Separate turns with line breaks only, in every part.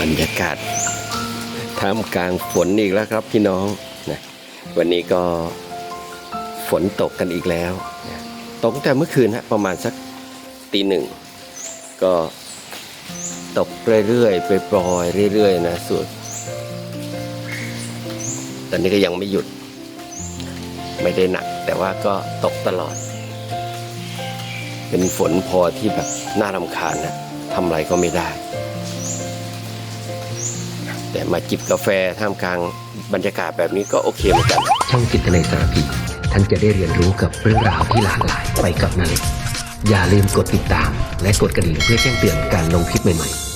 บรรยากาศท่ามกลางฝนอีกแล้วครับพี่น้องนะวันนี้ก็ฝนตกกันอีกแล้วนะตกตั้งแต่เมื่อคืนฮะประมาณสักตีหนึ่ง ก็ตกเรื่อยๆไปปล่อยเรื่อยๆนะส่วนตอนนี้ก็ยังไม่หยุด ไม่ได้หนัก แต่ว่าก็ตกตลอด เป็นฝนพอที่แบบน่ารำคาญนะทำอะไรก็ไม่ได้ แต่มาจิบกาแฟท่ามกลางบรรยากาศแบบนี้ก็โอเคเหมือนกัน
ช่องจิตในสารพีท่านจะได้เรียนรู้กับเรื่องราวที่หลากหลายไปกับนาเล็กอย่าลืมกดติดตาม และกดกระดิ่งเพื่อแจ้งเตือนการลงคลิปใหม่ๆ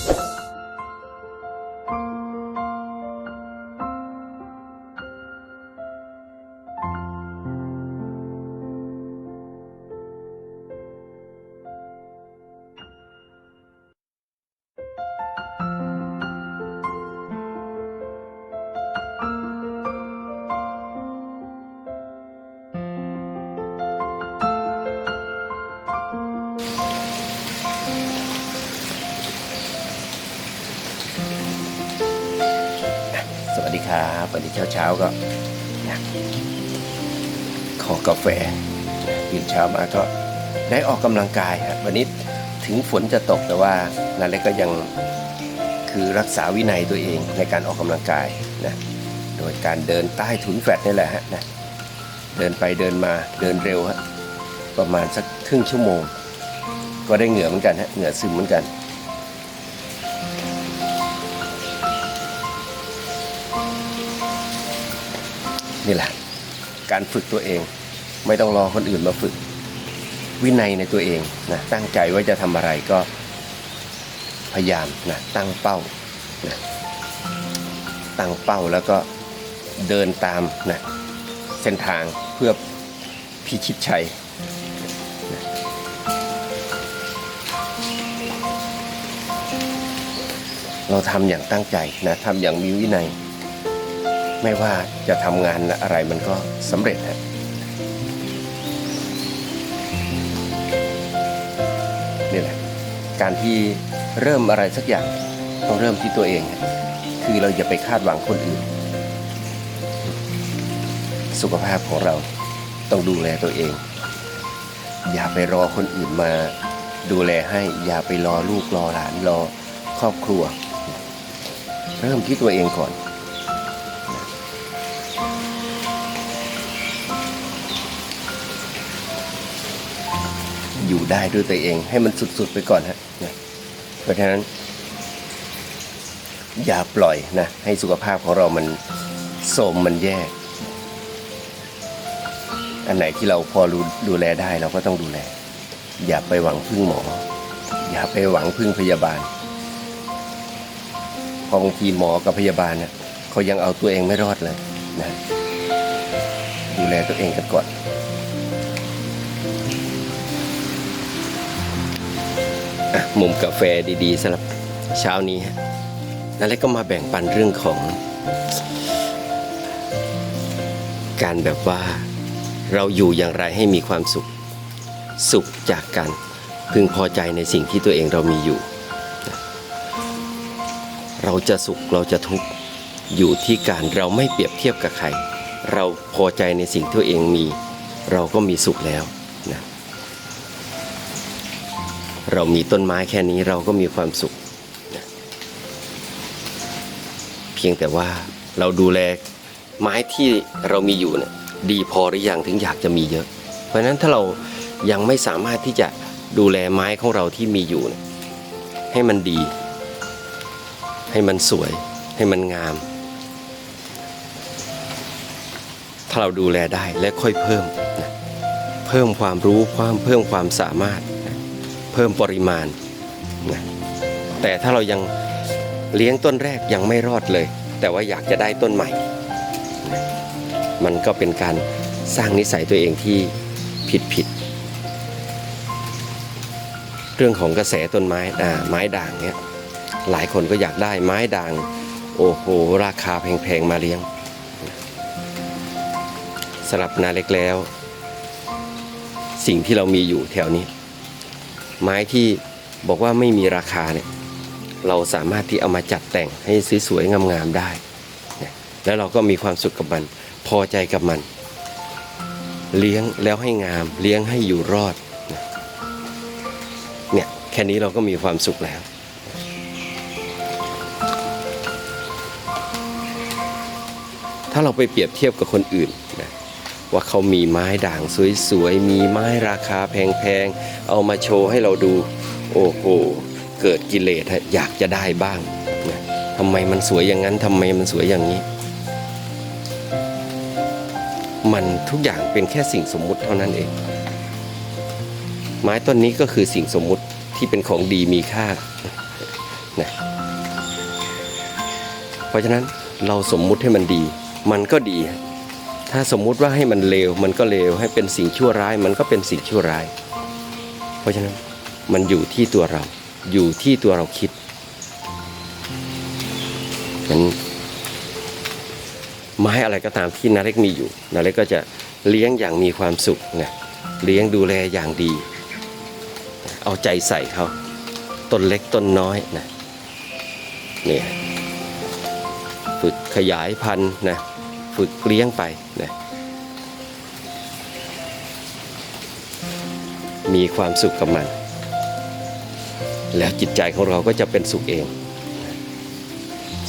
ครับวันนี้เช้าๆก็นะขอกาแฟตื่นเช้ามาก็ได้ออกกำลังกายครับวันนี้ถึงฝนจะตกแต่ว่านาเล็กก็ยังคือรักษาวินัยตัวเองในการออกกำลังกายนะโดยการเดินใต้ถุนแฟลตนี่แหละฮะนะเดินไปเดินมาเดินเร็วฮะประมาณสักครึ่งชั่วโมง ก็ได้เหงื่อเหมือนกันฮะเหงื่อซึมเหมือนกัน นี่แหละ การฝึกตัวเอง ไม่ต้องรอคนอื่นมาฝึก วินัยในตัวเองนะตั้งใจว่าจะทำอะไรก็พยายามนะตั้งเป้านะตั้งเป้าแล้วก็เดินตามนะเส้นทางเพื่อพิชิตชัยเราทำอย่างตั้งใจนะทำอย่างมีวินัย ไม่ว่าจะทำงานอะไรมันก็สำเร็จฮะนี่แหละ การที่เริ่มอะไรสักอย่างต้องเริ่มที่ตัวเอง คือเราอย่าไปคาดหวังคนอื่น สุขภาพของเราต้องดูแลตัวเอง อย่าไปรอคนอื่นมาดูแลให้อย่าไปรอลูกรอหลานรอครอบครัว เริ่มที่ตัวเองก่อน อยู่ได้ด้วยตัวเอง ให้มันสุดๆไปก่อนฮะนะเพราะฉะนั้น อย่าปล่อยนะ ให้สุขภาพของเรามันโทมมันแย่ อันไหนที่เราพอรู้ดูแลได้เราก็ต้องดูแล อย่าไปหวังพึ่งหมอ อย่าไปหวังพึ่งพยาบาลพอบางทีหมอกับพยาบาลเนี่ยเขายังเอาตัวเองไม่รอดเลยนะดูแลตัวเองกันก่อน มุมกาแฟดีๆสำหรับเช้านี้นั่นแหละก็มาแบ่งปันเรื่องของ การแบบว่าเราอยู่อย่างไรให้มีความสุขสุขจากการพึงพอใจในสิ่งที่ตัวเองเรามีอยู่ เราจะสุขเราจะทุกข์อยู่ที่การเราไม่เปรียบเทียบกับใคร เราพอใจในสิ่งที่ตัวเองมี เราก็มีสุขแล้วนะ เรามีต้นไม้แค่นี้เราก็มีความสุข เพียงแต่ว่าเราดูแลไม้ที่เรามีอยู่เนี่ยดีพอหรือยังถึงอยากจะมีเยอะ เพราะฉะนั้นถ้าเรายังไม่สามารถที่จะดูแลไม้ของเราที่มีอยู่เนี่ยให้มันดี ให้มันสวย ให้มันงาม ถ้าเราดูแลได้และค่อยเพิ่มนะเพิ่มความรู้ความเพิ่มความสามารถ เพิ่มปริมาณนะแต่ถ้าเรายังเลี้ยงต้นแรกยังไม่รอดเลย แต่ว่าอยากจะได้ต้นใหม่ มันก็เป็นการสร้างนิสัยตัวเองที่ผิดผิด เรื่องของกระแสต้นไม้อ่าไม้ด่างเนี่ยหลายคนก็อยากได้ไม้ด่าง โอ้โห ราคาแพงๆมาเลี้ยงสำหรับนาเล็กแล้ว สิ่งที่เรามีอยู่แถวนี้ ไม้ที่บอกว่าไม่มีราคาเนี่ยเราสามารถที่เอามาจัดแต่งให้สวยๆงามๆได้ แล้วเราก็มีความสุขกับมัน พอใจกับมัน เลี้ยงแล้วให้งาม เลี้ยงให้อยู่รอด เนี่ยแค่นี้เราก็มีความสุขแล้ว ถ้าเราไปเปรียบเทียบกับคนอื่น ว่าเขามีไม้ด่างสวยๆ มีไม้ราคาแพงๆ เอามาโชว์ให้เราดู โอ้โห เกิดกิเลสฮะอยากจะได้บ้างทำไมมันสวยอย่างนั้นทำไมมันสวยอย่างนี้ มันทุกอย่างเป็นแค่สิ่งสมมุติเท่านั้นเอง ไม้ต้นนี้ก็คือสิ่งสมมุติที่เป็นของดีมีค่านะเพราะฉะนั้นเราสมมุติให้มันดี มันก็ดี ถ้าสมมุติว่าให้มันเลวมันก็เลวให้เป็นสิ่งชั่วร้าย มันก็เป็นสิ่งชั่วร้าย เพราะฉะนั้นมันอยู่ที่ตัวเรา อยู่ที่ตัวเราคิดงั้นไม้อะไรก็ตามที่นาเล็กมีอยู่นาเล็กก็จะเลี้ยงอย่างมีความสุขนะเลี้ยงดูแลอย่างดี เอาใจใส่เขาต้นเล็กต้นน้อยนะเนี่ยฝึกขยายพันธุ์นะ ฝึกเลี้ยงไปนะมีความสุขกับมัน แล้วจิตใจของเราก็จะเป็นสุขเอง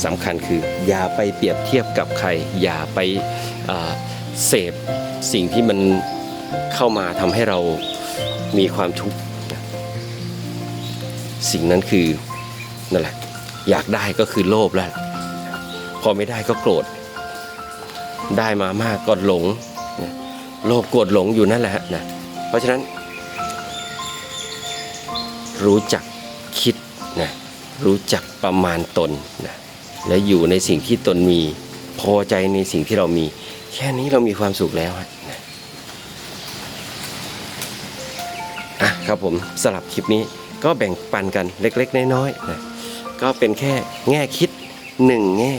สำคัญคือ อย่าไปเปรียบเทียบกับใคร อย่าไปเสพสิ่งที่มันเข้ามาทำให้เรามีความทุกข์สิ่งนั้นคือนั่นแหละอยากได้ก็คือโลภแล้ว พอไม่ได้ก็โกรธ ได้มามากก็หลงโลภโกรธหลงอยู่นั่นแหละฮะนะเพราะฉะนั้น รู้จักคิดนะรู้จักประมาณตนนะและอยู่ในสิ่งที่ตนมีพอใจในสิ่งที่เรามี แค่นี้เรามีความสุขแล้วนะอะครับผมสลับคลิปนี้ก็แบ่งปันกันเล็กๆ น้อยๆนะก็เป็นแค่แง่คิดหนึ่งแง่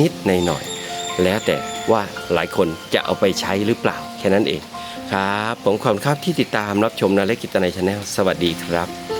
นิดๆในหน่อยๆแล้วแต่ ว่าหลายคนจะเอาไปใช้หรือเปล่าแค่นั้นเองครับ ผมขอบคุณครับที่ติดตามรับชมนาเล็กกิตนายชาแนลสวัสดีครับ